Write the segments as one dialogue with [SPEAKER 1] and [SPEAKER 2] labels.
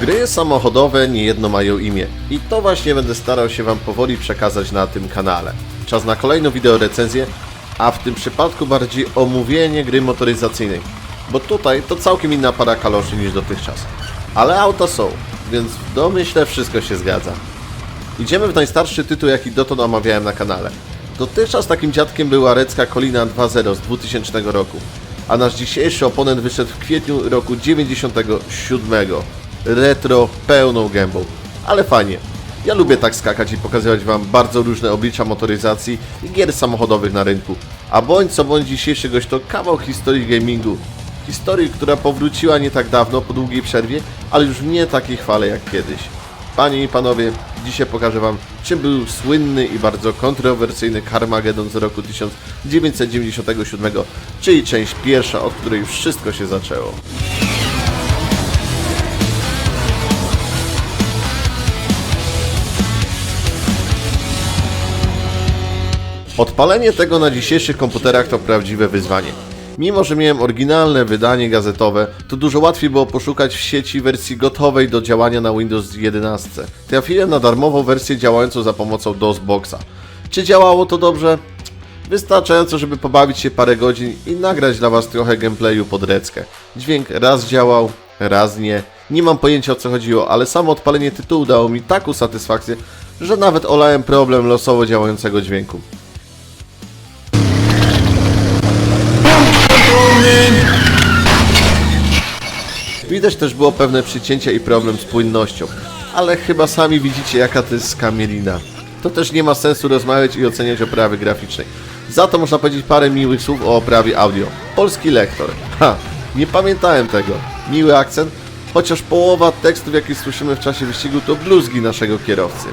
[SPEAKER 1] Gry samochodowe niejedno mają imię i to właśnie będę starał się Wam powoli przekazać na tym kanale. Czas na kolejną wideo recenzję, a w tym przypadku bardziej omówienie gry motoryzacyjnej, bo tutaj to całkiem inna para kaloszy niż dotychczas. Ale auta są, więc w domyśle wszystko się zgadza. Idziemy w najstarszy tytuł, jaki dotąd omawiałem na kanale. Dotychczas takim dziadkiem była Recka Colina 2.0 z 2000 roku, a nasz dzisiejszy oponent wyszedł w kwietniu roku 97. Retro pełną gębą, ale fajnie. Ja lubię tak skakać i pokazywać Wam bardzo różne oblicza motoryzacji i gier samochodowych na rynku. A bądź co bądź dzisiejszy gość to kawał historii gamingu. Historii, która powróciła nie tak dawno, po długiej przerwie, ale już nie takiej chwale jak kiedyś. Panie i panowie, dzisiaj pokażę wam, czym był słynny i bardzo kontrowersyjny Carmageddon z roku 1997, czyli część pierwsza, od której wszystko się zaczęło. Odpalenie tego na dzisiejszych komputerach to prawdziwe wyzwanie. Mimo, że miałem oryginalne wydanie gazetowe, to dużo łatwiej było poszukać w sieci wersji gotowej do działania na Windows 11. Trafiłem na darmową wersję działającą za pomocą DOSBoxa. Czy działało to dobrze? Wystarczająco, żeby pobawić się parę godzin i nagrać dla Was trochę gameplayu pod reckę. Dźwięk raz działał, raz nie. Nie mam pojęcia o co chodziło, ale samo odpalenie tytułu dało mi taką satysfakcję, że nawet olałem problem losowo działającego dźwięku. Widać też było pewne przycięcia i problem z płynnością, ale chyba sami widzicie jaka to jest skamielina. To też nie ma sensu rozmawiać i oceniać oprawy graficznej. Za to można powiedzieć parę miłych słów o oprawie audio. Polski lektor. Ha, nie pamiętałem tego. Miły akcent, chociaż połowa tekstów jakie słyszymy w czasie wyścigu to bluzgi naszego kierowcy.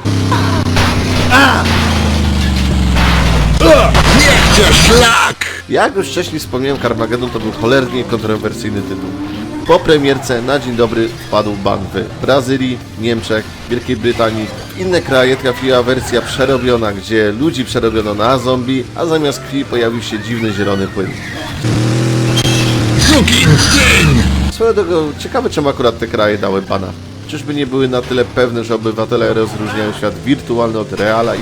[SPEAKER 2] Niech cię szlak!
[SPEAKER 1] Jak już wcześniej wspomniałem, Carmageddon to był cholernie kontrowersyjny tytuł. Po premierce na dzień dobry wpadł ban w Brazylii, Niemczech, Wielkiej Brytanii. W inne kraje trafiła wersja przerobiona, gdzie ludzi przerobiono na zombie, a zamiast krwi pojawił się dziwny zielony płyn. Swoją drogą, ciekawe czemu akurat te kraje dały bana. Czyżby nie były na tyle pewne, że obywatele rozróżniają świat wirtualny od reala i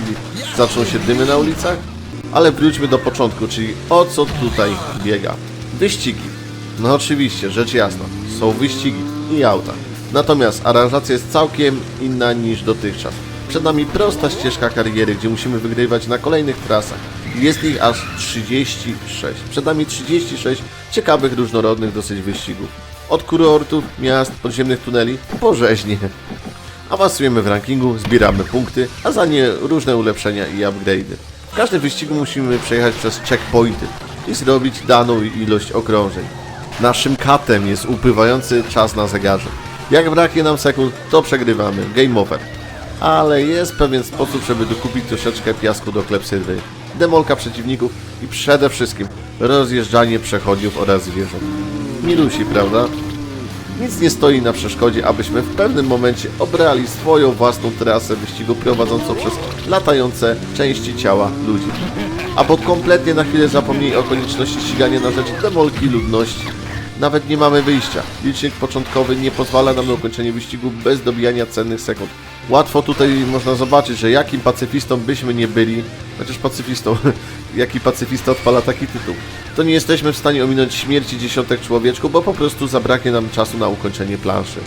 [SPEAKER 1] zaczną się dymy na ulicach? Ale wróćmy do początku, czyli o co tutaj biega. Wyścigi. No oczywiście, rzecz jasna, są wyścigi i auta. Natomiast aranżacja jest całkiem inna niż dotychczas. Przed nami prosta ścieżka kariery, gdzie musimy wygrywać na kolejnych trasach. Jest ich aż 36. Przed nami 36 ciekawych, różnorodnych dosyć wyścigów. Od kurortów, miast, podziemnych tuneli po rzeźnie. Awansujemy w rankingu, zbieramy punkty, a za nie różne ulepszenia i upgrade'y. W każdym wyścigu musimy przejechać przez checkpointy i zrobić daną ilość okrążeń. Naszym katem jest upływający czas na zegarze. Jak braknie nam sekund, to przegrywamy. Game over. Ale jest pewien sposób, żeby dokupić troszeczkę piasku do klepsydry, demolka przeciwników i przede wszystkim rozjeżdżanie przechodniów oraz zwierząt. Milusi, prawda? Nic nie stoi na przeszkodzie, abyśmy w pewnym momencie obrali swoją własną trasę wyścigu prowadzącą przez latające części ciała ludzi. Albo kompletnie na chwilę zapomnieli o konieczności ścigania na rzecz demolki ludności. Nawet nie mamy wyjścia. Licznik początkowy nie pozwala nam na ukończenie wyścigu bez dobijania cennych sekund. Łatwo tutaj można zobaczyć, że jakim pacyfistą byśmy nie byli, chociaż pacyfistą, jaki pacyfista odpala taki tytuł, to nie jesteśmy w stanie ominąć śmierci dziesiątek człowieczków, bo po prostu zabraknie nam czasu na ukończenie planszy.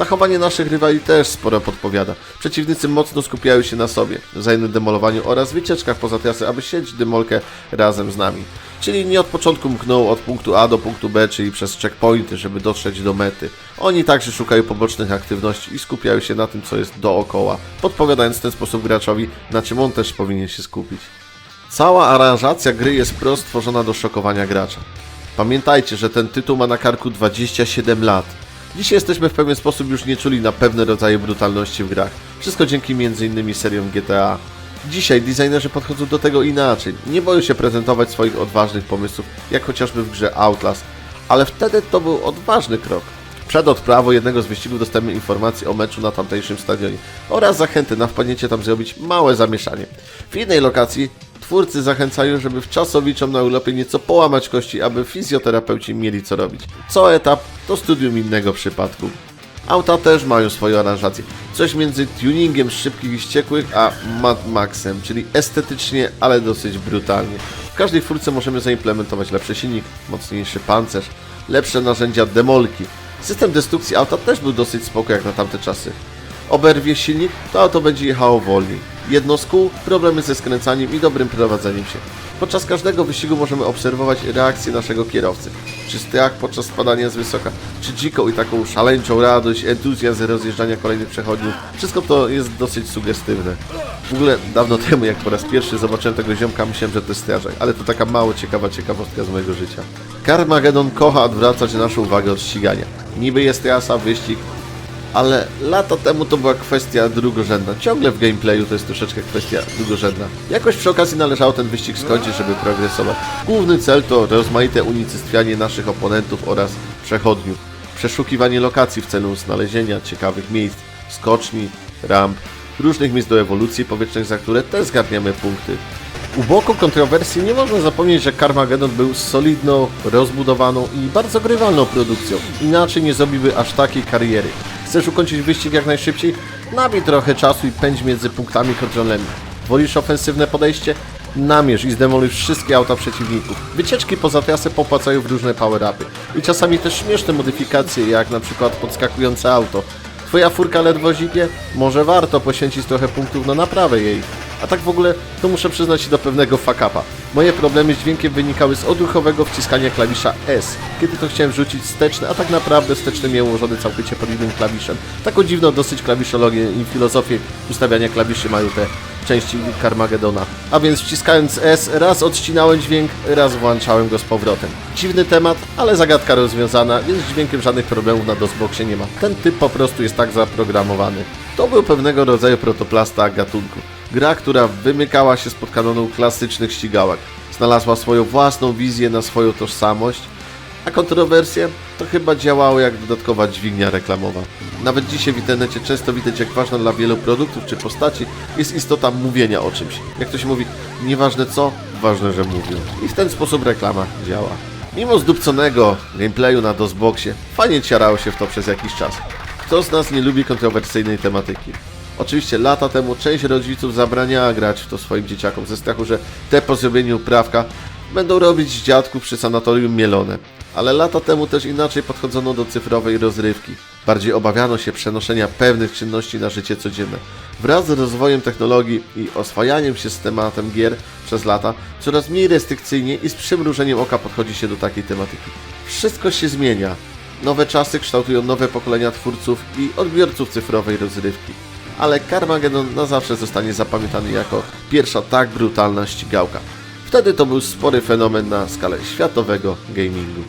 [SPEAKER 1] Zachowanie naszych rywali też sporo podpowiada. Przeciwnicy mocno skupiają się na sobie, wzajemnym demolowaniu oraz wycieczkach poza trasę, aby sieć demolkę razem z nami. Czyli nie od początku mkną od punktu A do punktu B, czyli przez checkpointy, żeby dotrzeć do mety. Oni także szukają pobocznych aktywności i skupiają się na tym, co jest dookoła, podpowiadając w ten sposób graczowi, na czym on też powinien się skupić. Cała aranżacja gry jest wprost stworzona do szokowania gracza. Pamiętajcie, że ten tytuł ma na karku 27 lat. Dzisiaj jesteśmy w pewien sposób już nie czuli na pewne rodzaje brutalności w grach. Wszystko dzięki m.in. seriom GTA. Dzisiaj designerzy podchodzą do tego inaczej. Nie boją się prezentować swoich odważnych pomysłów, jak chociażby w grze Outlast. Ale wtedy to był odważny krok. Przed odprawą jednego z wyścigów dostajemy informacje o meczu na tamtejszym stadionie oraz zachęty na wpadnięcie tam zrobić małe zamieszanie. W innej lokacji twórcy zachęcają, żeby w czasowiczom na urlopie nieco połamać kości, aby fizjoterapeuci mieli co robić. Co etap to studium innego przypadku. Auta też mają swoje aranżacje. Coś między tuningiem szybkich i wściekłych a Mad Maxem, czyli estetycznie, ale dosyć brutalnie. W każdej furce możemy zaimplementować lepszy silnik, mocniejszy pancerz, lepsze narzędzia demolki. System destrukcji auta też był dosyć spoko jak na tamte czasy. Oberwie silnik, to auto będzie jechało wolniej. Jedno z kół, problemy ze skręcaniem i dobrym prowadzeniem się. Podczas każdego wyścigu możemy obserwować reakcję naszego kierowcy. Czy strach podczas spadania z wysoka, czy dziką i taką szaleńczą radość, entuzjazm rozjeżdżania kolejnych przechodniów. Wszystko to jest dosyć sugestywne. W ogóle dawno temu, jak po raz pierwszy zobaczyłem tego ziomka, myślałem, że to jest strażak, ale to taka mało ciekawa ciekawostka z mojego życia. Carmageddon kocha odwracać naszą uwagę od ścigania. Niby jest trasa, wyścig, ale lata temu to była kwestia drugorzędna. Ciągle w gameplayu to jest troszeczkę kwestia drugorzędna. Jakoś przy okazji należało ten wyścig skończyć, żeby progresować. Główny cel to rozmaite unicestwianie naszych oponentów oraz przechodniów. Przeszukiwanie lokacji w celu znalezienia ciekawych miejsc, skoczni, ramp, różnych miejsc do ewolucji powietrznych, za które też zgarniamy punkty. U boku kontrowersji nie można zapomnieć, że Carmageddon był solidną, rozbudowaną i bardzo grywalną produkcją. Inaczej nie zrobiłby aż takiej kariery. Chcesz ukończyć wyścig jak najszybciej? Nabij trochę czasu i pędź między punktami kontrolnymi. Wolisz ofensywne podejście? Namierz i zdemoluj wszystkie auta przeciwników. Wycieczki poza trasę popłacają w różne power-upy. I czasami też śmieszne modyfikacje, jak na przykład podskakujące auto. Twoja furka ledwo zipie? Może warto poświęcić trochę punktów na naprawę jej. A tak w ogóle, to muszę przyznać się do pewnego fuck-upa. Moje problemy z dźwiękiem wynikały z odruchowego wciskania klawisza S, kiedy to chciałem rzucić wsteczny, a tak naprawdę wsteczny miał ułożony całkowicie pod innym klawiszem. Taką dziwną dosyć klawiszologię i filozofię ustawiania klawiszy mają te części Carmagedona. A więc wciskając S, raz odcinałem dźwięk, raz włączałem go z powrotem. Dziwny temat, ale zagadka rozwiązana, więc z dźwiękiem żadnych problemów na DOSBoxie nie ma. Ten typ po prostu jest tak zaprogramowany. To był pewnego rodzaju protoplasta gatunku. Gra, która wymykała się spod kanonu klasycznych ścigałek. Znalazła swoją własną wizję na swoją tożsamość, a kontrowersje to chyba działało jak dodatkowa dźwignia reklamowa. Nawet dzisiaj w internecie często widać, jak ważna dla wielu produktów czy postaci jest istota mówienia o czymś. Jak to się mówi, nieważne co, ważne, że mówią. I w ten sposób reklama działa. Mimo zdupconego gameplayu na DOSBoxie, fajnie ciarało się w to przez jakiś czas. Kto z nas nie lubi kontrowersyjnej tematyki? Oczywiście lata temu część rodziców zabraniała grać w to swoim dzieciakom ze strachu, że te po zrobieniu prawka będą robić z dziadków przy sanatorium mielone. Ale lata temu też inaczej podchodzono do cyfrowej rozrywki. Bardziej obawiano się przenoszenia pewnych czynności na życie codzienne. Wraz z rozwojem technologii i oswajaniem się z tematem gier przez lata, coraz mniej restrykcyjnie i z przymrużeniem oka podchodzi się do takiej tematyki. Wszystko się zmienia. Nowe czasy kształtują nowe pokolenia twórców i odbiorców cyfrowej rozrywki. Ale Carmageddon na zawsze zostanie zapamiętany jako pierwsza tak brutalna ścigałka. Wtedy to był spory fenomen na skalę światowego gamingu.